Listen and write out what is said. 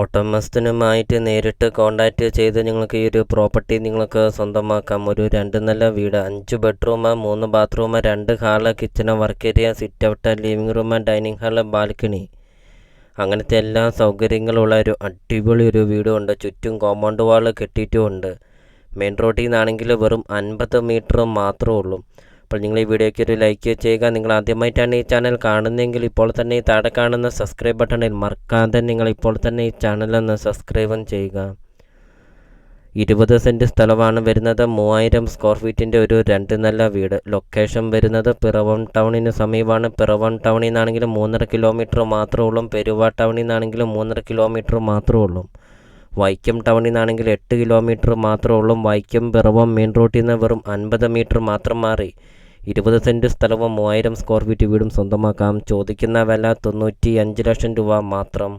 ഉടമസ്ഥനുമായിട്ട് നേരിട്ട് കോൺടാക്റ്റ് ചെയ്ത് നിങ്ങൾക്ക് ഈ ഒരു പ്രോപ്പർട്ടി നിങ്ങൾക്ക് സ്വന്തമാക്കാം. ഒരു രണ്ട് നില വീട് അഞ്ച് ബെഡ്റൂം മൂന്ന് ബാത്റൂം രണ്ട് hall kitchen work area sit out living room dining hall balcony അങ്ങനത്തെ എല്ലാ സൗകര്യങ്ങളുള്ള ഒരു അടിപൊളി ഒരു വീടുമുണ്ട് ചുറ്റും കോമ്പൗണ്ട് വാൾ കെട്ടിയിട്ടുമുണ്ട് മെയിൻ റോഡിൽ നിന്നാണെങ്കിൽ വെറും അൻപത് മീറ്റർ മാത്രമേ ഉള്ളൂ. അപ്പോൾ നിങ്ങൾ ഈ വീഡിയോയ്ക്ക് ഒരു ലൈക്ക് ചെയ്യുക. നിങ്ങൾ ആദ്യമായിട്ടാണ് ഈ ചാനൽ കാണുന്നതെങ്കിൽ ഇപ്പോൾ തന്നെ ഈ താഴെ കാണുന്ന സബ്സ്ക്രൈബ് ബട്ടണിൽ മറക്കാതെ നിങ്ങൾ ഇപ്പോൾ തന്നെ ഈ ചാനലൊന്ന് സബ്സ്ക്രൈബും ചെയ്യുക. ഇരുപത് സെന്റ് സ്ഥലമാണ് വരുന്നത്. മൂവായിരം സ്ക്വയർ ഫീറ്റിന്റെ ഒരു രണ്ട് നല്ല വീട്. ലൊക്കേഷൻ വരുന്നത് പിറവം ടൗണിന് സമീപമാണ്. പിറവം ടൗണിൽ നിന്നാണെങ്കിലും മൂന്നര കിലോമീറ്റർ മാത്രമേ ഉള്ളൂ. പെരുവ ടൗണിൽ നിന്നാണെങ്കിലും മൂന്നര കിലോമീറ്റർ മാത്രമേ ഉള്ളൂ. വൈക്കം ടൗണിൽ നിന്നാണെങ്കിൽ എട്ട് കിലോമീറ്റർ മാത്രമേ ഉള്ളൂ. വൈക്കം പിറവം മെയിൻ റോഡിൽ നിന്ന് വെറും അൻപത് മീറ്റർ മാത്രം മാറി. ഇരുപത് സെന്റ് സ്ഥലവും മൂവായിരം സ്ക്വയർ ഫീറ്റ് വീടും സ്വന്തമാക്കാം. ചോദിക്കുന്ന വില തൊണ്ണൂറ്റി അഞ്ച് ലക്ഷം രൂപ മാത്രം.